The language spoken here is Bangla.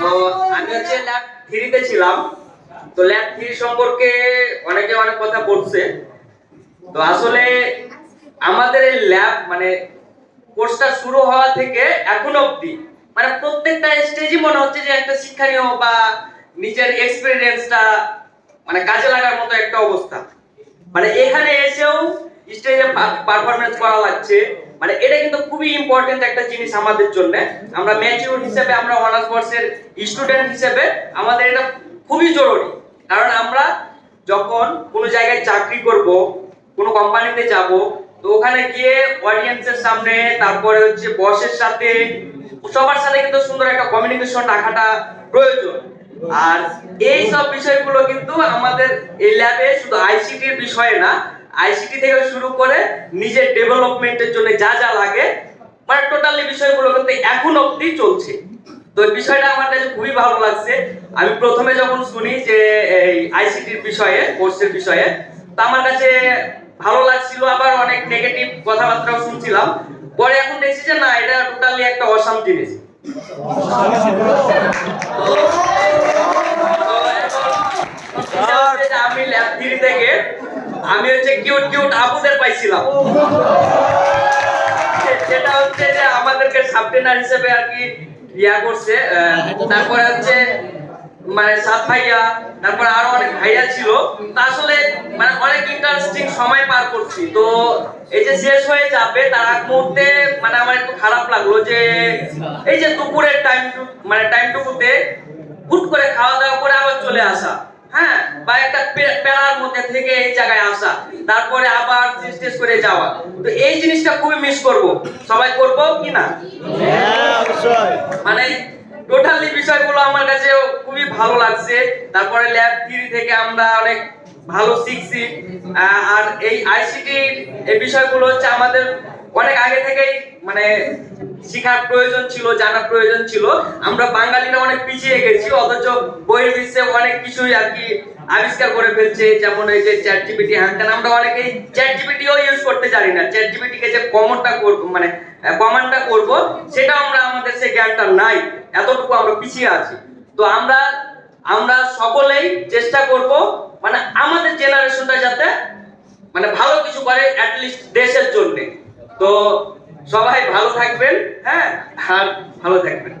তো আমি হচ্ছে ল্যাব থ্রিতে ছিলাম। তো ল্যাব থ্রি সম্পর্কে অনেকে অনেক কথা বলছে। তো আসলে আমাদের এই ল্যাব মানে কোর্সটা শুরু হওয়া থেকে এখন অবধি মানে প্রত্যেকটা স্টেজই মনে হচ্ছে যে একটা শিক্ষণীয় বা নিজের এক্সপিরিয়েন্সটা মানে কাজে লাগার মতো একটা অবস্থা। মানে এখানে এসেও স্টেজে পারফরমেন্স করা লাগছে। মানে এটা কিন্তু খুবই ইম্পর্টেন্ট একটা জিনিস আমাদের জন্য। আমরা ম্যাচিউর হিসেবে, আমরা অনার্স কোর্সের স্টুডেন্ট হিসেবে আমাদের এটা খুবই জরুরি। কারণ আমরা যখন কোনো জায়গায় চাকরি করব, কোনো কোম্পানিতে যাব, তো ওখানে গিয়ে অডিয়েন্সের সামনে, তারপরে হচ্ছে বসের সাথে, সবার সাথে কিন্তু সুন্দর একটা কমিউনিকেশন রাখাটা প্রয়োজন। আর এই সব বিষয়গুলো কিন্তু আমাদের এই ল্যাবে শুধু আইসিটির বিষয় না আইসিটি থেকে শুরু করে নিজের ডেভেলপমেন্টের জন্য যা যা লাগে মানে টোটালি বিষয়গুলো কিন্তু এখন অবধি চলছে। তো বিষয়টা আমার কাছে খুবই ভালো লাগছে। আমি প্রথমে যখন শুনি যে, এই আইসিটির বিষয়ে কোর্সের বিষয়ে, তা আমার কাছে ভালো লাগছিল, আবার অনেক নেগেটিভ কথাবার্তাও শুনছিলাম। পরে এখন দেখছি যে না, এটা টোটালি একটা অসাম জিনিস তো আমি ল্যাব থ্রি থেকে আমি হচ্ছে কিউট কিউট আপুদের পাইছিলাম। সেটা হচ্ছে যে আমাদেরকে সাবটেনার হিসেবে আর কি ইয়া করছে তারপরে হচ্ছে মানে সাত ভাইয়া, তারপরে আরও অনেক ভাইয়া ছিল। তা আসলে মানে অনেক ইন্টারেস্টিং সময় পার করছি। তো এই যে শেষ হয়ে যাবে, তার আগ মুহূর্তে মানে আমার একটু খারাপ লাগল যে, এই যে দুপুরের টাইম মানে টাইমটুকুতে হুট করে খাওয়া দাওয়া করে আবার চলে আসা। হ্যাঁ বা একটা প্যারার মধ্যে থেকে এই জায়গায় আসা তারপরে আবার টেস্ট করে যাওয়া। তো এই জিনিসটা খুবই মিস করব। সবাই করব কি না? মানে টোটালি বিষয়গুলো আমার কাছে খুবই ভালো লাগছে। তারপরে ল্যাব থ্রি থেকে আমরা অনেক ভালো শিখছি। আর এই আইসিটি এই বিষয়গুলো হচ্ছে আমাদের অনেক আগে থেকেই মানে শেখার প্রয়োজন ছিল, জানার প্রয়োজন ছিল। আমরা বাঙালিরা অনেক পিছিয়ে গেছি, অথচ বইয়ের বিশ্বে অনেক কিছুই আর কি আবিষ্কার করে ফেলছে, যেমন এই যে চ্যাট জিপিটি হ্যান আমরা অনেকেই চ্যাট জিপিটিও ইউজ করতে জানি না। চ্যাট জিপিটি কে যে কমনটা করব মানে কমান্ডটা করব, সেটা আমরা আমাদের সেই জ্ঞানটা নাই। এতটুকু আমরা পিছিয়ে আছি। তো আমরা আমরা সকলেই চেষ্টা করব মানে আমাদের জেনারেশনটা যাতে মানে ভালো কিছু করে অ্যাট লিস্ট দেশের জন্য। তো সবাই ভালো থাকবেন হ্যাঁ আর ভালো থাকবেন।